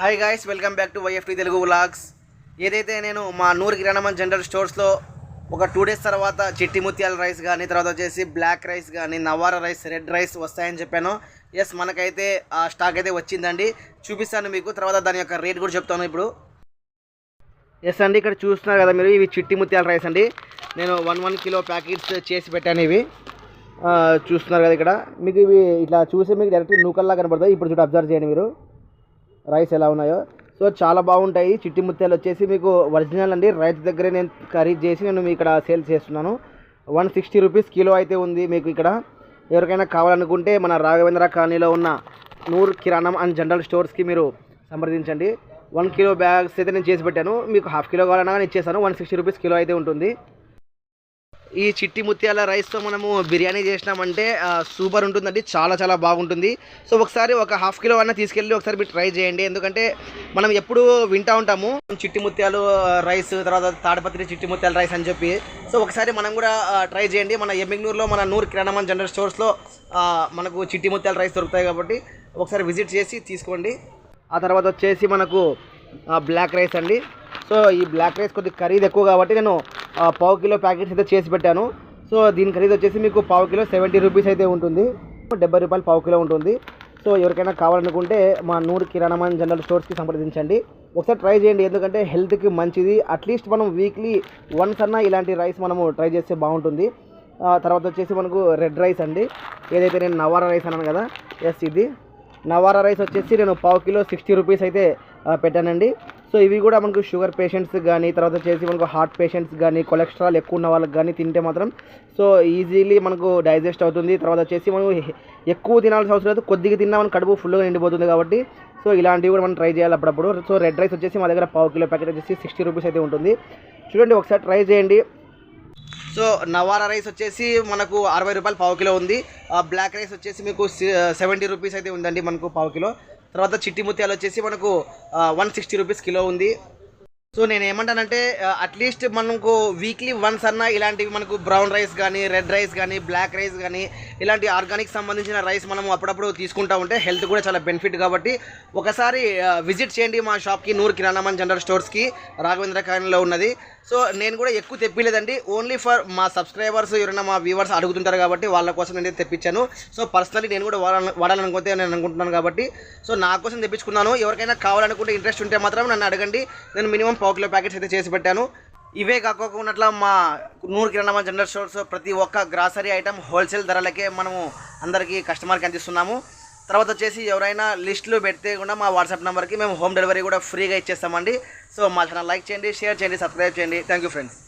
Hi guys welcome back to Y F T Telugu vlogs ఏదైతే నేను మా నూరు కిరాణమన్ జనరల్ స్టోర్స్లో ఒక టూ డేస్ తర్వాత చిట్టి ముత్యాల రైస్ కానీ తర్వాత వచ్చేసి బ్లాక్ రైస్ కానీ నవారా రైస్ రెడ్ రైస్ వస్తాయని చెప్పాను. ఎస్ మనకైతే ఆ స్టాక్ అయితే వచ్చిందండి. చూపిస్తాను మీకు తర్వాత దాని యొక్క రేట్ కూడా చెప్తాను ఇప్పుడు. ఎస్ అండి ఇక్కడ చూస్తున్నారు కదా మీరు ఇవి చిట్టి ముత్యాల రైస్ అండి. నేను వన్ వన్ కిలో ప్యాకెట్స్ చేసి పెట్టాను ఇవి. చూస్తున్నారు కదా ఇక్కడ. మీకు ఇవి ఇట్లా చూసి మీకు డైరెక్ట్ నూకల్లా కనబడతాయి. ఇప్పుడు చూడ అబ్జర్వ్ చేయండి మీరు. రైస్ ఎలా ఉన్నాయో. సో చాలా బాగుంటాయి. చిట్టి ముత్యాలు వచ్చేసి మీకు ఒరిజినల్ అండి. రైతు దగ్గరే నేను ఖరీదు చేసి నేను మీ ఇక్కడ సేల్ చేస్తున్నాను. వన్ సిక్స్టీ రూపీస్ కిలో అయితే ఉంది మీకు ఇక్కడ. ఎవరికైనా కావాలనుకుంటే మన రాఘవేంద్ర కాలనీలో ఉన్న నూరు కిరాణం అండ్ జనరల్ స్టోర్స్కి మీరు సంప్రదించండి. వన్ కిలో బ్యాగ్స్ అయితే నేను చేసి పెట్టాను. మీకు హాఫ్ కిలో కావాలన్నా కానీ ఇచ్చేసాను వన్ సిక్స్టీ రూపీస్ కిలో అయితే ఉంటుంది. ఈ చిట్టి ముత్యాల రైస్తో మనము బిర్యానీ చేసినామంటే సూపర్ ఉంటుందండి చాలా చాలా బాగుంటుంది. సో ఒకసారి ఒక హాఫ్ కిలో అన్న తీసుకెళ్ళి ఒకసారి మీరు ట్రై చేయండి. ఎందుకంటే మనం ఎప్పుడు వింటా ఉంటాము చిట్టి ముత్యాలు రైస్ తర్వాత తాడపత్రి చిట్టి ముత్యాల రైస్ అని చెప్పి. సో ఒకసారి మనం కూడా ట్రై చేయండి. మన ఎమ్మిగ్నూరులో మన నూరు కిరాణమన్ జనరల్ స్టోర్స్లో మనకు చిట్టి ముత్యాల రైస్ దొరుకుతాయి కాబట్టి ఒకసారి విజిట్ చేసి తీసుకోండి. ఆ తర్వాత వచ్చేసి మనకు బ్లాక్ రైస్ అండి. సో ఈ బ్లాక్ రైస్ కొద్దిగా ఖరీదు ఎక్కువ కాబట్టి నేను పావు కిలో ప్యాకెట్స్ అయితే చేసి పెట్టాను. సో దీని ఖరీదు వచ్చేసి మీకు పావు కిలో సెవెంటీ రూపీస్ అయితే ఉంటుంది. డెబ్బై రూపాయలు పావు కిలో ఉంటుంది. సో ఎవరికైనా కావాలనుకుంటే మా నూరు కిరాణమన్ జనరల్ స్టోర్స్కి సంప్రదించండి. ఒకసారి ట్రై చేయండి. ఎందుకంటే హెల్త్కి మంచిది. అట్లీస్ట్ మనం వీక్లీ వన్స్ అన్నా ఇలాంటి రైస్ మనము ట్రై చేస్తే బాగుంటుంది. తర్వాత వచ్చేసి మనకు రెడ్ రైస్ అండి. ఏదైతే నేను నవారా రైస్ అన్నాను కదా. ఎస్ ఇది. నవారా రైస్ వచ్చేసి నేను పావు కిలో సిక్స్టీ రూపీస్ అయితే పెట్టానండి. సో ఇవి కూడా మనకు షుగర్ పేషెంట్స్ కానీ తర్వాత వచ్చేసి మనకు హార్ట్ పేషెంట్స్ కానీ కొలెస్ట్రాల్ ఎక్కువ ఉన్న వాళ్ళకి కానీ తింటే మాత్రం సో ఈజీలీ మనకు డైజెస్ట్ అవుతుంది. తర్వాత వచ్చేసి మనం ఎక్కువ తినాల్సిన అవసరం లేదు. కొద్దిగా తిన్నా మన కడుపు ఫుల్గా నిండిపోతుంది కాబట్టి సో ఇలాంటివి కూడా మనం ట్రై చేయాలి అప్పుడప్పుడు. సో రెడ్ రైస్ వచ్చేసి మా దగ్గర పావు కిలో ప్యాకెట్ వచ్చేసి సిక్స్టీ రూపీస్ అయితే ఉంటుంది. చూడండి ఒకసారి ట్రై చేయండి. సో నవారా రైస్ వచ్చేసి మనకు అరవై రూపాయలు పావు కిలో ఉంది. ఆ బ్లాక్ రైస్ వచ్చేసి మీకు సెవెంటీ రూపీస్ అయితే ఉందండి మనకు పావు కిలో. తర్వాత చిట్టి ముత్యాలు వచ్చేసి మనకు వన్ సిక్స్టీ రూపీస్ కిలో ఉంది. సో నేను ఏమంటానంటే అట్లీస్ట్ మనకు వీక్లీ వన్స్ అన్న ఇలాంటివి మనకు బ్రౌన్ రైస్ కానీ రెడ్ రైస్ కానీ బ్లాక్ రైస్ కానీ ఇలాంటి ఆర్గానిక్ సంబంధించిన రైస్ మనం అప్పుడప్పుడు తీసుకుంటా ఉంటే హెల్త్ కూడా చాలా బెనిఫిట్ కాబట్టి ఒకసారి విజిట్ చేయండి మా షాప్కి నూరు కిరాణామన్ జనరల్ స్టోర్స్కి రాఘవేంద్ర కాలనీలో ఉన్నది. సో నేను కూడా ఎక్కువ తెప్పిలేదండి ఓన్లీ ఫర్ మా సబ్స్క్రైబర్స్ ఎవరైనా మా వ్యూవర్స్ అడుగుతుంటారు కాబట్టి వాళ్ళ కోసం నేను తెప్పించాను. సో పర్సనలీ నేను కూడా వాడాలని వాడాలనుకుంటే నేను అనుకుంటున్నాను కాబట్టి సో నా కోసం తెప్పించుకున్నాను. ఎవరికైనా కావాలనుకుంటే ఇంట్రెస్ట్ ఉంటే మాత్రం నన్ను అడగండి. నేను మినిమం పావు కిలో ప్యాకెట్స్ అయితే చేసి పెట్టాను. ఇవే కాకోకున్నట్ల మా నూరు కిరాణా జనరల్ స్టోర్స్ ప్రతి ఒక్క గ్రాసరీ ఐటమ్ హోల్సేల్ ధరలకే మనము అందరికీ కస్టమర్కి అందిస్తున్నాము. తర్వాత వచ్చేసి ఎవరైనా లిస్టులు పెడితే కూడా మా వాట్సాప్ నెంబర్కి మేము హోమ్ డెలివరీ కూడా ఫ్రీగా ఇచ్చేస్తామండి. సో మా ఛానల్ లైక్ చేయండి షేర్ చేయండి సబ్స్క్రైబ్ చేయండి. Thank you friends.